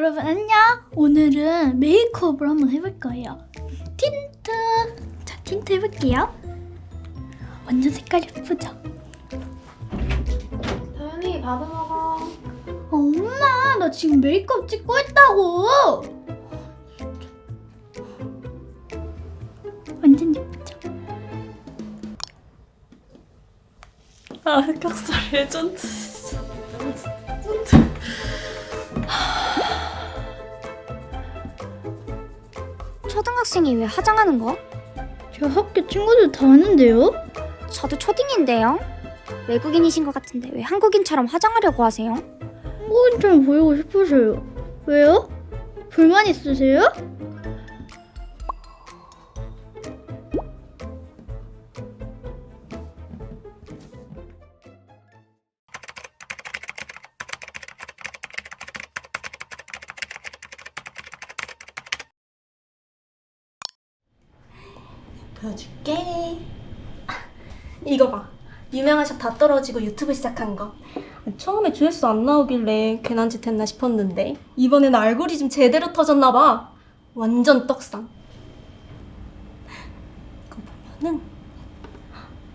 여러분 안녕. 오늘은 메이크업을 한번 해볼 거예요. 틴트. 자, 틴트 해볼게요. 완전 색깔 예쁘죠? 다현이 밥을 먹어. 엄마, 나 지금 메이크업 찍고 있다고. 완전 예쁘죠? 아 흑역사 레전드. 초등학생이 왜 화장하는 거? 저 학교 친구들 다 하는데요? 저도 초딩인데요. 외국인이신 것 같은데 왜 한국인처럼 화장하려고 하세요? 한국인처럼 보이고 싶으세요. 왜요? 불만 있으세요? 보여줄게. 이거 봐. 유명한 샵 다 떨어지고 유튜브 시작한 거. 처음에 조회수 안 나오길래 괜한 짓 했나 싶었는데 이번에는 알고리즘 제대로 터졌나 봐. 완전 떡상. 이거 보면은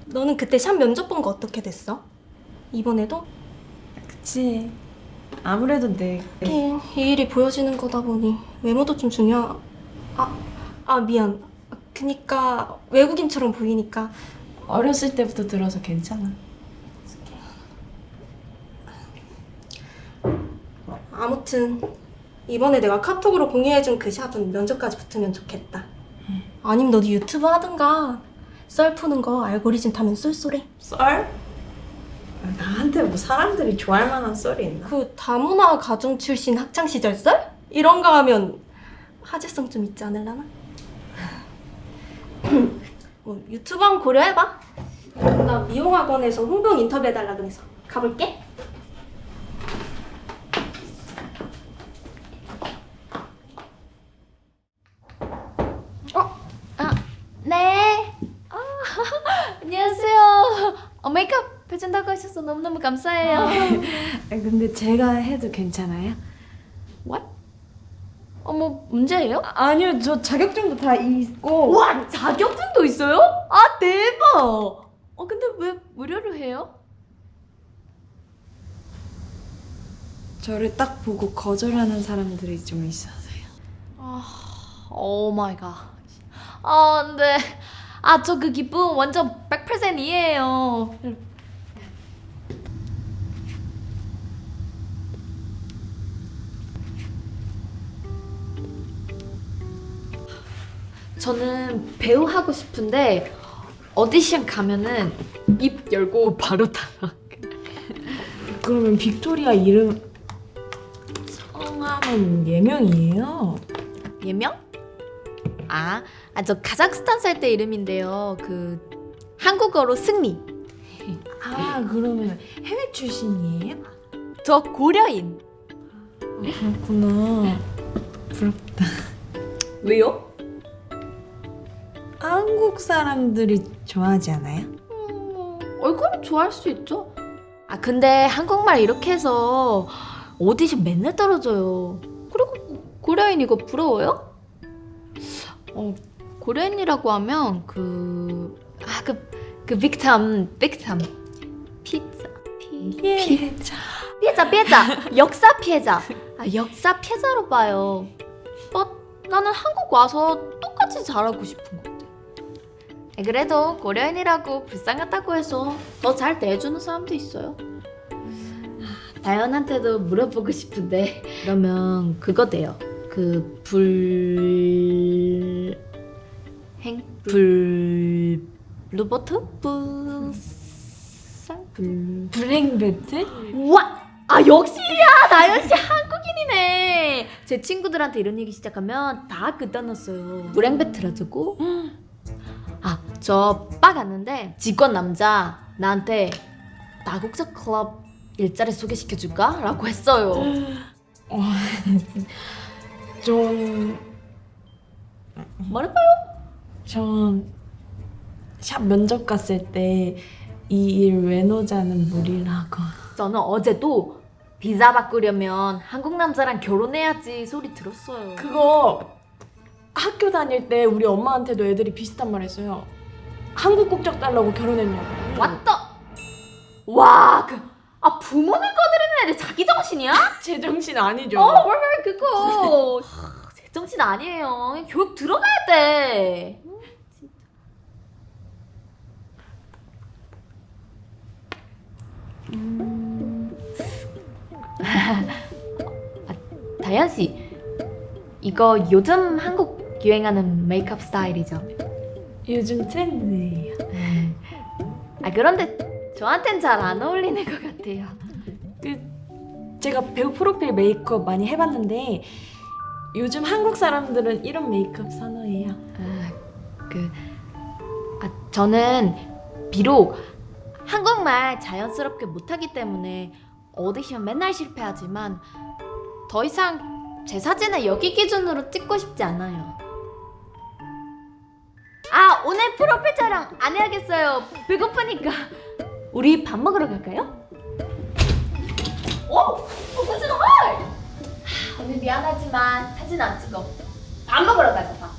너는 그때 샵 면접 본 거 어떻게 됐어? 이번에도 그치. 아무래도 내 이렇게 이 일이 보여지는 거다 보니 외모도 좀 중요. 아, 아 미안. 그니까 외국인처럼 보이니까 어렸을 때부터 들어서 괜찮아. 아무튼 이번에 내가 카톡으로 공유해준 그 샵은 면접까지 붙으면 좋겠다. 아니면 너도 유튜브 하든가 썰 푸는 거 알고리즘 타면 쏠쏠해. 썰? 아, 나한테 뭐 사람들이 좋아할 만한 썰이 있나? 그 다문화 가정 출신 학창 시절 썰? 이런 거 하면 화제성 좀 있지 않을라나? 뭐 유튜브 한번 고려해봐. 나 미용학원에서 홍병 인터뷰 해달라 그래서 가볼게. 네. 아, 안녕하세요. 어, 메이크업 해준다고 하셔서 너무너무 감사해요. 아, 근데 제가 해도 괜찮아요? What? 어머, 문제예요? 아니요, 저 자격증도 다 있고. 와, 자격증도 있어요? 아, 대박. 어, 근데 왜 무료로 해요? 저를 딱 보고 거절하는 사람들이 좀 있어서요. 오 마이 갓. 아, 근데 아, 저 그 기쁨 완전 100% 이해해요. 저는 배우 하고 싶은데 오디션 가면은 입 열고 바로 따라. 그러면 빅토리아 이름 성함은 예명이에요. 예명? 아, 아 저 카자흐스탄 살 때 이름인데요. 그 한국어로 승리. 아, 그러면 해외 출신이에요? 저 고려인. 아, 그렇구나. 부럽다. 왜요? 한국 사람들이 좋아하지 않아요? 음, 얼굴은 좋아할 수 있죠. 아 근데 한국말 이렇게 해서 오디션 맨날 떨어져요. 그리고 고려인 이거 부러워요? 어 고려인이라고 하면 그 아그그 빅탐 빅탐 피자 피 피해자. 피해자 피해자 역사 피해자 아 역사 피해자로 봐요. 뭐 나는 한국 와서 똑같이 잘하고 싶은. 아, 그래도 고려인이라고 불쌍하다고 해서 더 잘 대해주는 사람도 있어요. 아, 다현한테도 물어보고 싶은데 그러면 그거 돼요. 그 불... 행... 불... 로버트? 불상? 불... 불행 배틀? 와! 아 역시야! 나연 씨 한국인이네. 제 친구들한테 이런 얘기 시작하면 다 끝다놨어요. 불행 배틀 하자고? 아, 저빠 갔는데 직권 남자 나한테 다국적 클럽 일자리 소개시켜 줄까? 라고 했어요. 좀... 말해봐요. 전 샵 면접 갔을 때 이 일 외노자는 무리라고 저는 어제도 비자 바꾸려면 한국 남자랑 결혼해야지 소리 들었어요. 그거 학교 다닐 때 우리 엄마한테도 애들이 비슷한 말 했어요. 한국 국적 달라고 결혼했냐고. 왔다. 와, 그, 아 부모님 거드리는 애들 자기 정신이야? 제정신 아니죠. 어, 뭘 그거. 하, 제 정신 아니에요. 교육 들어가야 돼. 음. 아, 다현 씨, 이거 요즘 한국 유행하는 메이크업 스타일이죠? 요즘 트렌드예요. 아 그런데 저한텐 잘 안 어울리는 것 같아요. 그 제가 배우 프로필 메이크업 많이 해봤는데 요즘 한국 사람들은 이런 메이크업 선호해요. 아, 그, 아, 저는 비록 한국말 자연스럽게 못하기 때문에 오디션 맨날 실패하지만 더 이상 제 사진을 여기 기준으로 찍고 싶지 않아요. 아, 오늘 프로필 촬영 안 해야겠어요. 배고프니까. 우리 밥 먹으러 갈까요? 오! 어, 사진 헐! 하, 오늘 미안하지만 사진 안 찍어. 밥 먹으러 가자, 밥.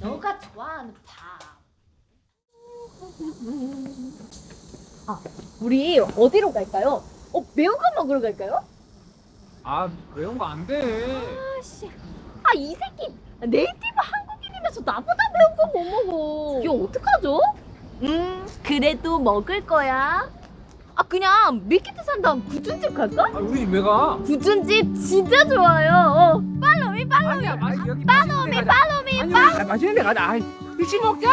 너가 좋아하는 밥. 우리 어디로 갈까요? 어, 매운 거 먹으러 갈까요? 아 매운 거 안 돼. 아, 이 새끼 네이티브 한국 인이면서 나보다 매운 거못 먹어. 이거 어떡하죠? 음, 그래도 먹을 거야. 아, 그냥 밀키트 산 다음 구준집 갈까? 아 우리 집 왜 가? 구준집 진짜 좋아요. 어, 팔로미, 팔로미. 아니야, 아, 여기 맛있는 데 가자. 팔로미, 아니, 아, 맛있는 데 가자. 아이, 일찍 먹자.